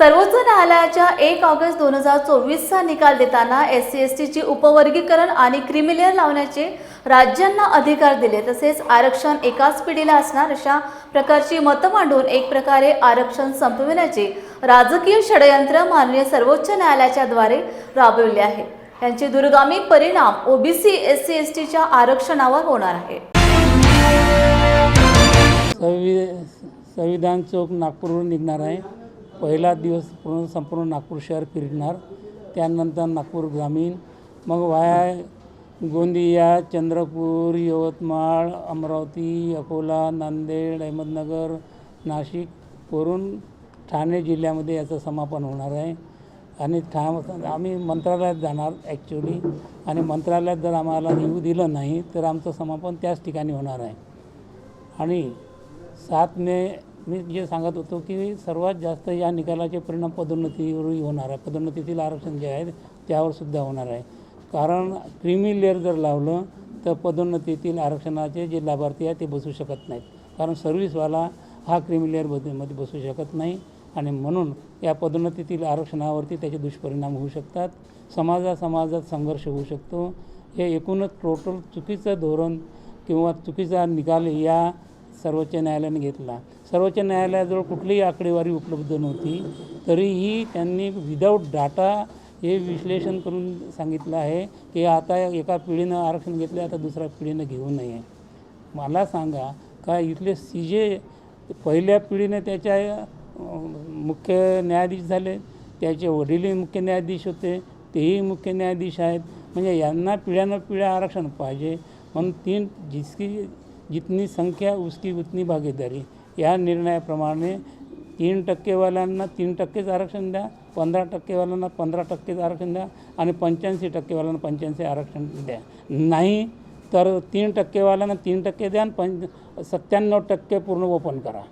सर्वोच्च न्यायालयाच्या एक ऑगस्ट दोन हजार चोवीसचा निकाल देताना एस सी एस टीची उपवर्गीकरण आणि क्रिमिलेअर लावण्याचे राज्यांना अधिकार दिले तसेच आरक्षण एकाच पिढीला असणार अशा प्रकारची मतं मांडून एक प्रकारे आरक्षण संपविण्याचे राजकीय षडयंत्र माननीय सर्वोच्च न्यायालयाच्या द्वारे राबविले आहे. त्यांचे दूरगामी परिणाम ओबीसी एस सी एस टीच्या आरक्षणावर होणार आहे. संविधान चौक नागपूरवरून निघणार आहे. पहिला दिवस पूर्ण संपूर्ण नागपूर शहर फिरणार त्यानंतर नागपूर ग्रामीण मग वाया गोंदिया चंद्रपूर यवतमाळ अमरावती अकोला नांदेड अहमदनगर नाशिक वरून ठाणे जिल्ह्यामध्ये याचं समापन होणार आहे. आणि ठा आम्ही मंत्रालयात जाणार ॲक्च्युली आणि मंत्रालयात जर आम्हाला येऊ दिलं नाही तर आमचं समापन त्याच ठिकाणी होणार आहे. आणि सात मे मी जे सांगत होतो की सर्वात जास्त या निकालाचे परिणाम पदोन्नतीवरही होणार आहे. पदोन्नतीतील आरक्षण जे आहे त्यावर सुद्धा होणार आहे. कारण क्रिमी लेअर जर लावलं तर पदोन्नतीतील आरक्षणाचे जे लाभार्थी आहेत ते बसू शकत नाहीत. कारण सर्व्हिसवाला हा क्रिमी लेअरमध्ये मध्ये बसू शकत नाही. आणि म्हणून या पदोन्नतीतील आरक्षणावरती त्याचे दुष्परिणाम होऊ शकतात. समाजा समाजात संघर्ष होऊ शकतो. हे एकूणच टोटल चुकीचं धोरण किंवा चुकीचा निकाल या सर्वोच्च न्यायालयाने घेतला. सर्वोच्च न्यायालयाजवळ कुठलीही आकडेवारी उपलब्ध नव्हती. तरीही त्यांनी विदाऊट डाटा हे विश्लेषण करून सांगितलं आहे की आता एका पिढीनं आरक्षण घेतलं आता दुसऱ्या पिढीनं घेऊ नये. मला सांगा का इथले सी जे पहिल्या पिढीने त्याच्या मुख्य न्यायाधीश झाले? त्याचे वडीलही मुख्य न्यायाधीश होते तेही मुख्य न्यायाधीश आहेत. म्हणजे यांना पिढ्यानं पिढ्या आरक्षण पाहिजे. म्हणून तीन जितकी जितनी संख्या उसकी उतनी भागीदारी. या निर्णयाप्रमाणे तीन टक्केवाल्यांना तीन टक्केच आरक्षण द्या पंधरा टक्केवाल्यांना पंधरा टक्केच आरक्षण द्या आणि पंच्याऐंशी टक्केवाल्यांना पंच्याऐंशी आरक्षण द्या. नाही तर तीन टक्केवाल्यांना तीन टक्के द्या आणि पंच सत्त्याण्णव टक्के पूर्ण ओपन करा.